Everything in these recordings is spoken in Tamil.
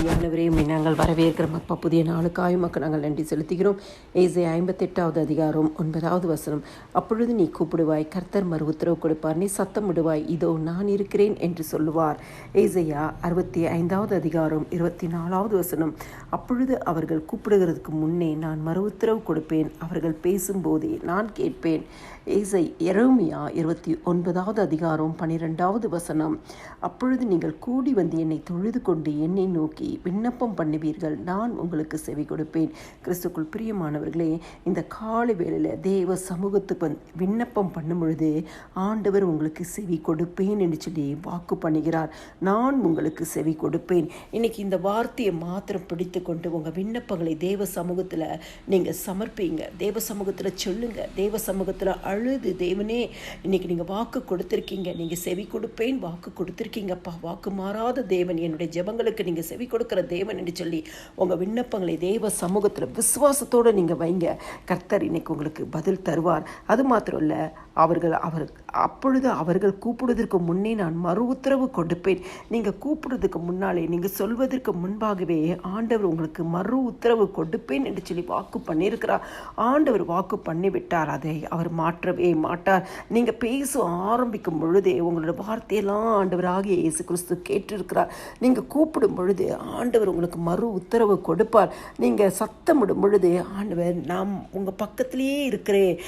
ஆவியானவரே உம்மை நாங்கள் வரவேற்கிறோம். அப்பா புதிய நாளுக்காய் மக்கள் நாங்கள் நன்றி செலுத்துகிறோம். ஏசை ஐம்பத்தெட்டாவது அதிகாரம் ஒன்பதாவது வசனம். அப்பொழுது நீ கூப்பிடுவாய் கர்த்தர் மறு உத்தரவு கொடுப்பார். நீ சத்தம் விடுவாய் இதோ நான் இருக்கிறேன் என்று சொல்லுவார். ஏசையா அறுபத்தி ஐந்தாவது அதிகாரம் இருபத்தி நாலாவது வசனம். அப்பொழுது அவர்கள் கூப்பிடுகிறதுக்கு முன்னே நான் மறு உத்தரவு கொடுப்பேன். அவர்கள் பேசும்போதே நான் கேட்பேன். ஏசை எரோமியா இருபத்தி ஒன்பதாவது அதிகாரம் பனிரெண்டாவது வசனம். அப்பொழுது நீங்கள் கூடி வந்து என்னை தொழுது கொண்டு என்னை நோக்கி விண்ணப்பம் பண்ணுவீர்கள். நான் உங்களுக்கு செவி கொடுப்பேன். கிறிஸ்துக்குள் பிரியமானவர்களே இந்த காலை வேளையில் தேவ சமூகத்துக்கு விண்ணப்பம் பண்ணும் பொழுது ஆண்டவர் உங்களுக்கு செவி கொடுப்பேன் என்று சொல்லி வாக்கு பண்ணுகிறார். நான் உங்களுக்கு செவி கொடுப்பேன். இன்னைக்கு இந்த வார்த்தையை மாத்திரம் பிடித்து கொண்டு உங்கள் விண்ணப்பங்களை தேவ சமூகத்தில் நீங்கள் சமர்ப்பீங்க. தேவ சமூகத்தில் சொல்லுங்க. தேவ சமூகத்தில் அழுது தேவனே இன்னைக்கு நீங்கள் வாக்கு கொடுத்துருக்கீங்க. நீங்கள் செவி கொடுப்பேன் வாக்கு கொடுத்துருக்கீங்கப்பா. வாக்கு மாறாத தேவன் என்னுடைய ஜெபங்களுக்கு நீங்கள் செவி கொடுக்குற தேவன் என்று சொல்லி உங்கள் விண்ணப்பங்களை தேவ சமூகத்தில் விசுவாசத்தோடு நீங்கள் வைங்க. கர்த்தர் இன்னைக்கு உங்களுக்கு பதில் தருவார். அது மாத்திரம் இல்லை அவர்கள் அவர் அப்பொழுது அவர்கள் கூப்பிடுவதற்கு முன்னே நான் மறு உத்தரவு கொடுப்பேன். நீங்கள் கூப்பிடுறதுக்கு முன்னாலே நீங்கள் சொல்வதற்கு முன்பாகவே ஆண்டவர் உங்களுக்கு மறு உத்தரவு கொடுப்பேன் என்று சொல்லி வாக்கு பண்ணியிருக்கிறார். ஆண்டவர் வாக்கு பண்ணிவிட்டார். அதை அவர் மாற்றவே மாட்டார். நீங்கள் பேச ஆரம்பிக்கும் பொழுதே உங்களோட வார்த்தையெல்லாம் ஆண்டவராகிய இயேசு கிறிஸ்து கேட்டிருக்கிறார். நீங்கள் கூப்பிடும் பொழுது ஆண்டவர் உங்களுக்கு மறு உத்தரவு கொடுப்பார். நீங்கள் சத்தமிடும் பொழுது ஆண்டவர் நாம் உங்கள் பக்கத்திலேயே இருக்கிறேன்.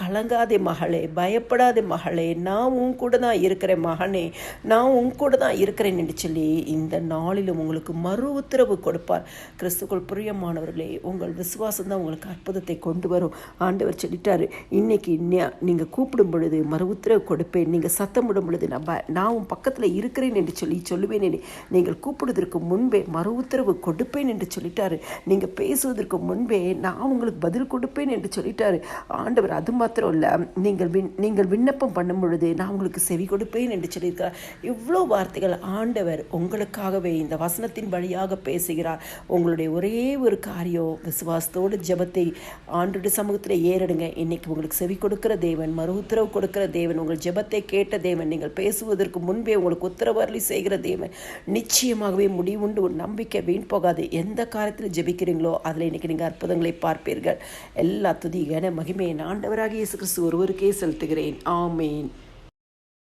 கலங்காதே மகளே பயப்படாதே மகளே. நான் உன் கூட தான் இருக்கிறேன் மகனே. நான் உன் கூட தான் இருக்கிறேன் என்று சொல்லி இந்த நாளிலும் உங்களுக்கு மறு உத்தரவு கொடுப்பார். கிறிஸ்துக்குள் பிரியமானவர்களே உங்கள் விசுவாசம் தான் உங்களுக்கு அற்புதத்தை கொண்டு வரும். ஆண்டவர் சொல்லிட்டாரு இன்னைக்கு நீங்கள் கூப்பிடும் பொழுது மறு உத்தரவு கொடுப்பேன். நீங்கள் சத்தமிடும் பொழுது நான் ப- நான் உன் பக்கத்தில் இருக்கிறேன் என்று சொல்லி சொல்லுவேன். நீங்கள் கூப்பிடுவதற்கு முன்பே மறு உத்தரவு கொடுப்பேன் என்று சொல்லிட்டாரு. நீங்கள் பேசுவதற்கு முன்பே நான் உங்களுக்கு பதில் கொடுப்பேன் என்று சொல்லிட்டாரு. ஆண்டவர் அது மாத்திரம் இல்லை நீங்கள் விண் நீங்கள் விண்ணப்பம் பண்ணும் பொழுது நான் உங்களுக்கு செவி கொடுப்பேன் என்று சொல்லியிருக்கிறார். இவ்வளோ வார்த்தைகள் ஆண்டவர் உங்களுக்காகவே இந்த வசனத்தின் வழியாக பேசுகிறார். உங்களுடைய ஒரே ஒரு காரியம் விசுவாசத்தோடு ஜெபத்தை ஆண்டுடைய சமூகத்தில் ஏறிடுங்க. இன்னைக்கு உங்களுக்கு செவி கொடுக்கிற தேவன் மறு உத்தரவு கொடுக்கிற தேவன் உங்கள் ஜெபத்தை கேட்ட தேவன் நீங்கள் பேசுவதற்கு முன்பே உங்களுக்கு உத்தரவு அருளி செய்கிற தேவன். நிச்சயமாகவே முடிவுண்டு நம்பிக்கை வீண் போகாது. எந்த காரியத்தில் ஜெபிக்கிறீங்களோ அதில் இன்னைக்கு நீங்கள் அற்புதங்களை பார்ப்பீர்கள். எல்லா துதி மகிமையை ஆண்டவராக ஆண்டவராகிய இயேசு கிறிஸ்து ஒருவருக்கே செலுத்துகிறேன். ஆமேன்.